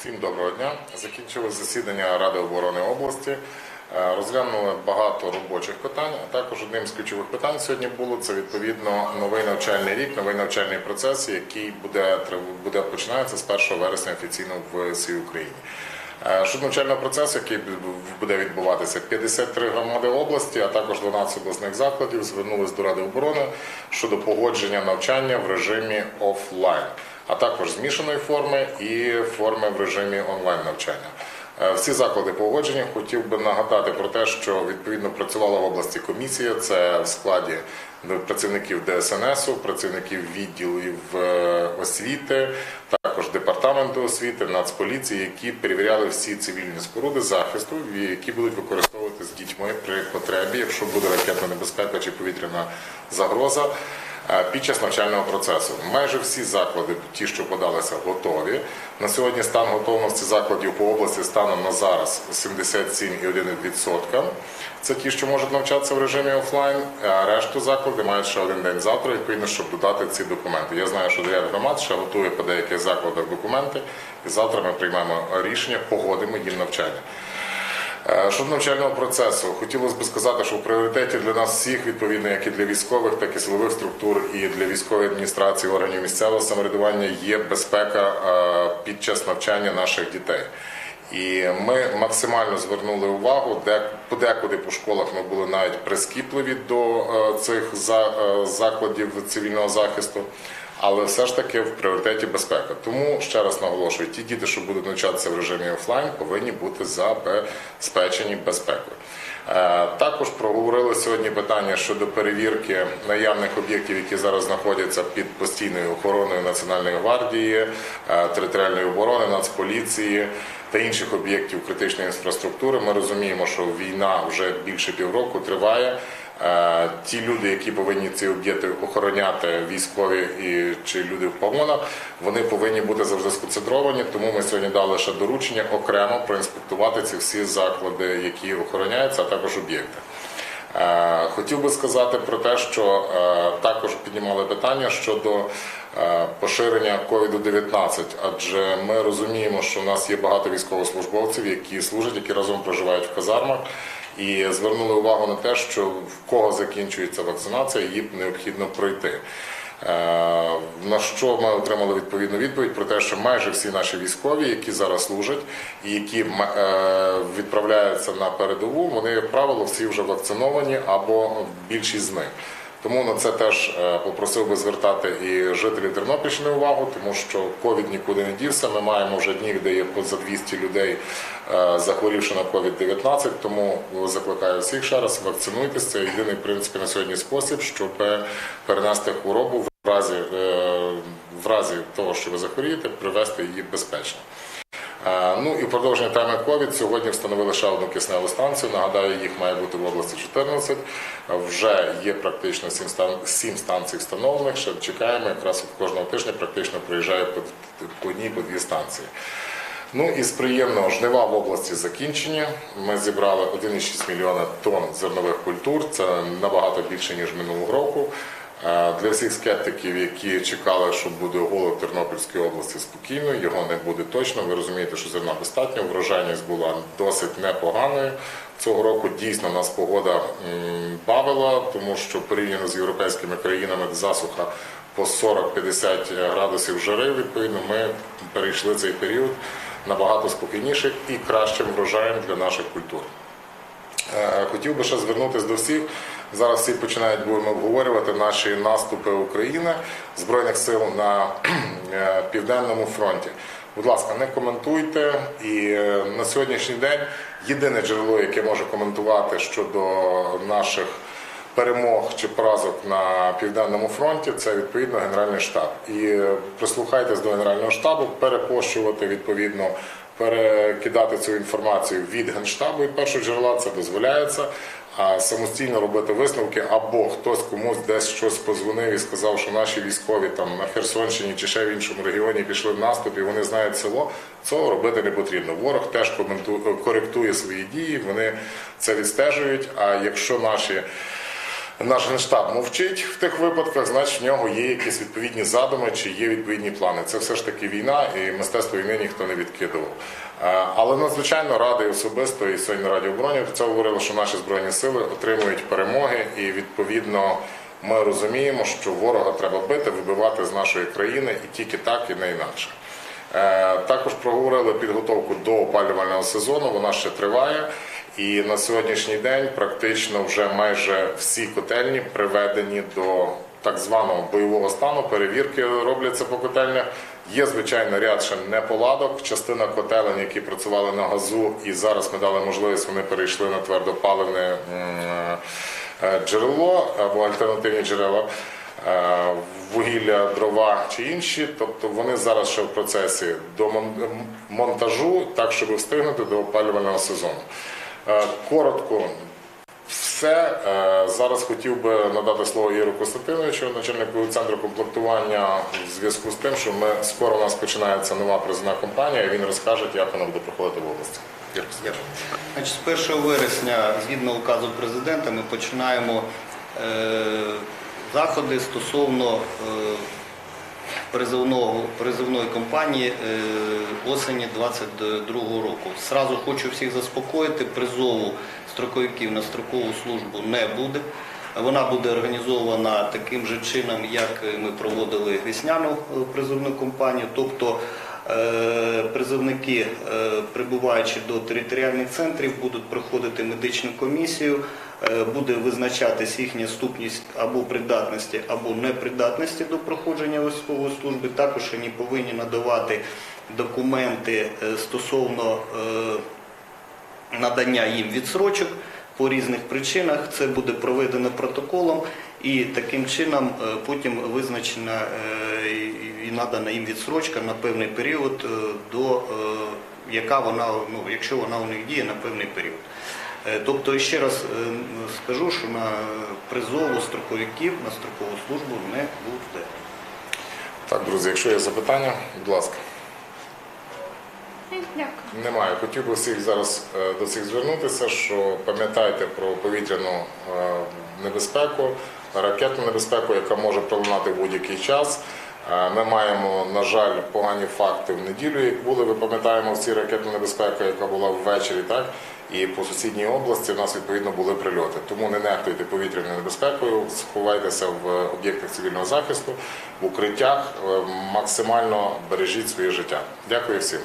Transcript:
Всім доброго дня. Закінчили засідання Ради оборони області. Е, Розглянули багато робочих питань. А також одним з ключових питань сьогодні було це відповідно новий навчальний рік, новий навчальний процес, який буде буде починається з 1 вересня офіційно в всій Україні. Е, Щодо навчального процесу, який буде відбуватися, 53 громади області, а також 12 обласних закладів звернулись до Ради оборони щодо погодження навчання в режимі офлайн, а також змішаної форми і форми в режимі онлайн навчання. Е, Всі заклади погодження хотів би нагадати про те, що відповідно працювала в області комісія. Це в складі працівників ДСНСу, працівників відділів е, освіти, також департаменту освіти, Нацполіції, які перевіряли всі цивільні споруди захисту, які будуть використовувати з дітьми при потребі, якщо буде ракетна небезпека чи повітряна загроза. Під час навчального процесу майже всі заклади, ті, що подалися, готові. На сьогодні стан готовності закладів по області станом на зараз 77,1%. Це ті, що можуть навчатися в режимі офлайн. А решту заклади мають ще один день завтра, відповідно, щоб додати ці документи. Я знаю, що ряд громад ще готує по деяких закладах документи, і завтра ми приймемо рішення, погодимо їм навчання. Е, Щодо навчального процесу, хотілося б сказати, що в пріоритеті для нас всіх, відповідно, як і для військових, так і силових структур, і для військової адміністрації органів місцевого самоврядування є безпека е, під час навчання наших дітей. І ми максимально звернули увагу, де подекуди по школах ми були навіть прискіпливі до е, цих за- закладів цивільного захисту. Але все ж таки в пріоритеті безпека. Тому ще раз наголошую, ті діти, що будуть навчатися в режимі офлайн, повинні бути забезпечені безпекою. Е, Також проговорили сьогодні питання щодо перевірки наявних об'єктів, які зараз знаходяться під постійною охороною Національної гвардії, е, територіальної оборони, Нацполіції та інших об'єктів критичної інфраструктури. Ми розуміємо, що війна вже більше півроку триває. Е, Ті люди, які повинні ці об'єкти охороняти, військові і чи люди в погонах, вони повинні бути завжди сконцентровані. Тому ми сьогодні дали ще доручення окремо проінспектувати ці всі заклади, які охороняються, а також об'єкти. Е, Хотів би сказати про те, що е, також піднімали питання щодо е, поширення COVID-19, адже ми розуміємо, що в нас є багато військовослужбовців, які служать, які разом проживають в казармах, і звернули увагу на те, що в кого закінчується вакцинація, її необхідно пройти. Е, На що ми отримали відповідну відповідь про те, що майже всі наші військові, які зараз служать і які е, відправляються на передову, вони, як правило, всі вже вакциновані або більшість з них. Тому на це теж е, попросив би звертати і жителів Тернопільщини увагу, тому що ковід нікуди не дівся. Ми маємо вже дні, де є поза 200 людей захворівши на COVID-19, тому закликаю всіх ще раз вакцинуйтесь. Це єдиний в принципі на сьогодні спосіб, щоб перенести хворобу в разі, е, в разі того, що ви захворієте, привести її безпечно. Е, Ну і продовження теми COVID сьогодні встановили ще одну кисневу станцію. Нагадаю, їх має бути в області 14. Вже є практично 7, стан... 7 станцій встановлених. Ще чекаємо. Якраз кожного тижня практично приїжджає по, по одній, по дві станції. Ну і з приємного жнива в області закінчені. Ми зібрали 1,6 мільйона тонн зернових культур. Це набагато більше ніж минулого року. Е, Для всіх скептиків, які чекали, що буде голод в Тернопільській області спокійно, його не буде точно. Ви розумієте, що зерна достатньо. Врожайність була досить непоганою. Цього року дійсно нас погода бавила, тому що порівняно з європейськими країнами засуха по 40-50 градусів жари. Відповідно, ми перейшли цей період набагато спокійніших і кращим врожаєм для наших культур. Е, Хотів би ще звернутися до всіх. Зараз всі починають будемо обговорювати наші наступи України збройних сил на е, південному фронті. Будь ласка, не коментуйте. І е, на сьогоднішній день єдине джерело, яке може коментувати щодо наших перемог чи поразок на південному фронті, це відповідно Генеральний штаб. І е, прислухайтесь до Генерального штабу, перепощувати відповідно перекидати цю інформацію від генштабу від першого джерела, це дозволяється. Самостійно робити висновки, або хтось комусь десь щось позвонив і сказав, що наші військові там на Херсонщині чи ще в іншому регіоні пішли в наступ і вони знають село. Цього робити не потрібно. Ворог теж коментує коректує свої дії, вони це відстежують. А якщо наші наш генштаб мовчить в тих випадках, значить в нього є якісь відповідні задуми чи є відповідні плани. Це все ж таки війна, і мистецтво війни ніхто не відкидував. Е, Але надзвичайно радий особисто і сьогодні на Раді оборони про це говорили, що наші збройні сили отримують перемоги, і відповідно ми розуміємо, що ворога треба бити, вибивати з нашої країни і тільки так, і не інакше. Е, Також проговорили підготовку до опалювального сезону. Вона ще триває. І на сьогоднішній день практично вже майже всі котельні приведені до так званого бойового стану. Перевірки робляться по котельнях. Є звичайно ряд ще неполадок. Частина котелень, які працювали на газу, і зараз ми дали можливість, вони перейшли на твердопаливне е, джерело або альтернативні джерела. Е, Вугілля, дрова чи інші, тобто вони зараз ще в процесі до монтажу, так щоб встигнути до опалювального сезону. Е, Коротко, все. Е, Зараз хотів би надати слово Ігорю Костянтиновичу, начальнику центру комплектування, в зв'язку з тим, що ми скоро у нас починається нова призовна кампанія, і він розкаже, як вона буде проходити в області. Значить, з 1 вересня, згідно указу президента, ми починаємо е, заходи стосовно призовного, призовної кампанії е, осені 22 року. Сразу хочу всіх заспокоїти, призову строковиків на строкову службу не буде. Вона буде організована таким же чином, як ми проводили весняну е, призовну кампанію, тобто Е, Призовники, прибуваючи до територіальних центрів, будуть проходити медичну комісію, буде визначатись їхня ступність або придатності, або непридатності до проходження військової служби. Також вони повинні надавати документи е, стосовно е, надання їм відсрочок по різних причинах. Це буде проведено протоколом і таким чином е, потім визначена е, і- надана їм відсрочка на певний період, е, до е, яка вона, ну, якщо вона у них діє на певний період. Е, Тобто, ще раз е, скажу, що на призову строковиків на строкову службу не буде. Так, друзі, якщо є запитання, будь ласка. Дякую. Немає. Хотів би всіх зараз е, до всіх звернутися, що пам'ятайте про повітряну е, небезпеку, ракетну небезпеку, яка може пролунати в будь-який час. Е, Ми маємо, на жаль, погані факти в неділю, як були. Ви пам'ятаємо всі ракетну небезпеку, яка була ввечері, так? І по сусідній області в нас відповідно були прильоти. Тому не нехтуйте повітряною небезпекою, сховайтеся в об'єктах цивільного захисту, в укриттях, е, максимально бережіть своє життя. Дякую всім.